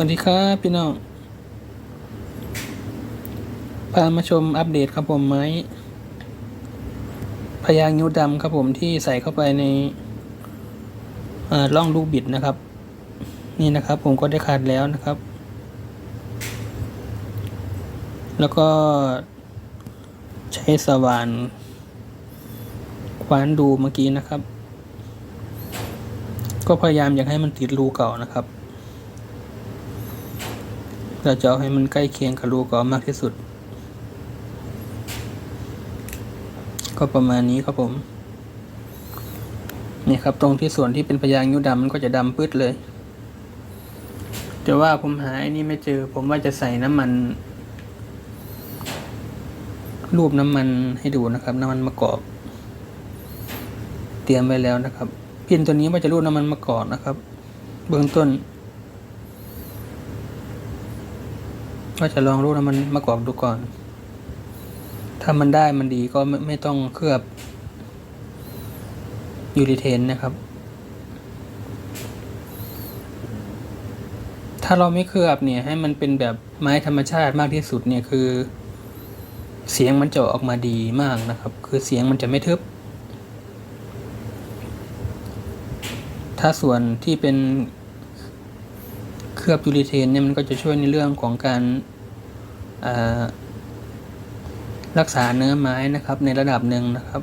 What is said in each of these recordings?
วัสดีครับพี่น้อง พามาชมอัปเดตครับผมไม้พยางนิ้วดำครับผมที่ใส่เข้าไปในเอ่อร่องลูกบิดนะครับ นี่นะครับผมก็ได้ขัดแล้วนะครับ แล้วก็ใช้สว่านคว้านดูเมื่อกี้นะครับ ก็พยายามอยากให้มันติดรูเก่านะครับ เราจะเอาให้มันใกล้เคียงกับรูก่ามากที่สุด ก็ประมาณนี้ครับผมนี่ครับตรงที่ส่วนที่เป็นพยางค์นิ้วดำมันก็จะดำปื๊ดเลยแต่ว่าผมหาไอ้นี่ไม่เจอ ผมว่าจะใส่น้ำมัน รูปน้ำมันให้ดูนะครับ น้ำมันมะกอกเตรียมไว้แล้วนะครับ พินตัวนี้ว่าจะรูปน้ำมันมะกอกนะครับ เบื้องต้น ว่าจะลองรูปน้ำมันมะกอกดูก่อน ถ้ามันได้มันดีก็ไม่ไม่ต้องเคลือบยูริเทนนะครับ ถ้าเราไม่เคลือบเนี่ยให้มันเป็นแบบไม้ธรรมชาติมากที่สุดเนี่ยคือ เสียงมันจะออกมาดีมากนะครับ คือเสียงมันจะไม่ทึบ ถ้าส่วนที่เป็นเคลือบยูริเทนเนี่ยมันก็จะช่วยในเรื่องของการ รักษาเนื้อไม้นะครับในระดับหนึ่งนะครับ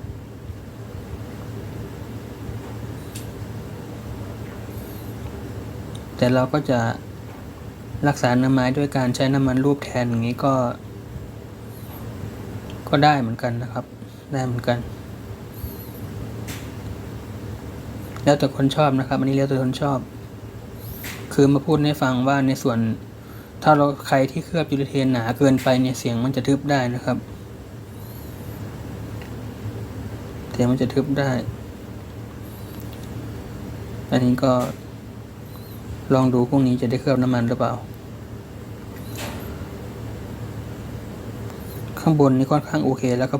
แต่เราก็จะรักษาเนื้อไม้ด้วยการใช้น้ำมันรูปแทนอย่างนี้ก็ ก็ได้เหมือนกันนะครับ ได้เหมือนกัน แล้วแต่คนชอบนะครับ อันนี้แล้วแต่คนชอบ คือมาพูดให้ฟังว่าในส่วน ถ้าเราใครที่เคลือบยูริเทนหนาเกินไปเนี่ยเสียงมันจะทึบได้นะครับ เสียงมันจะทึบได้ อันนี้ก็ ลองดูพรุ่งนี้จะได้เคลือบน้ำมันหรือเปล่า ข้างบนนี่ค่อนข้างโอเคแล้วครับ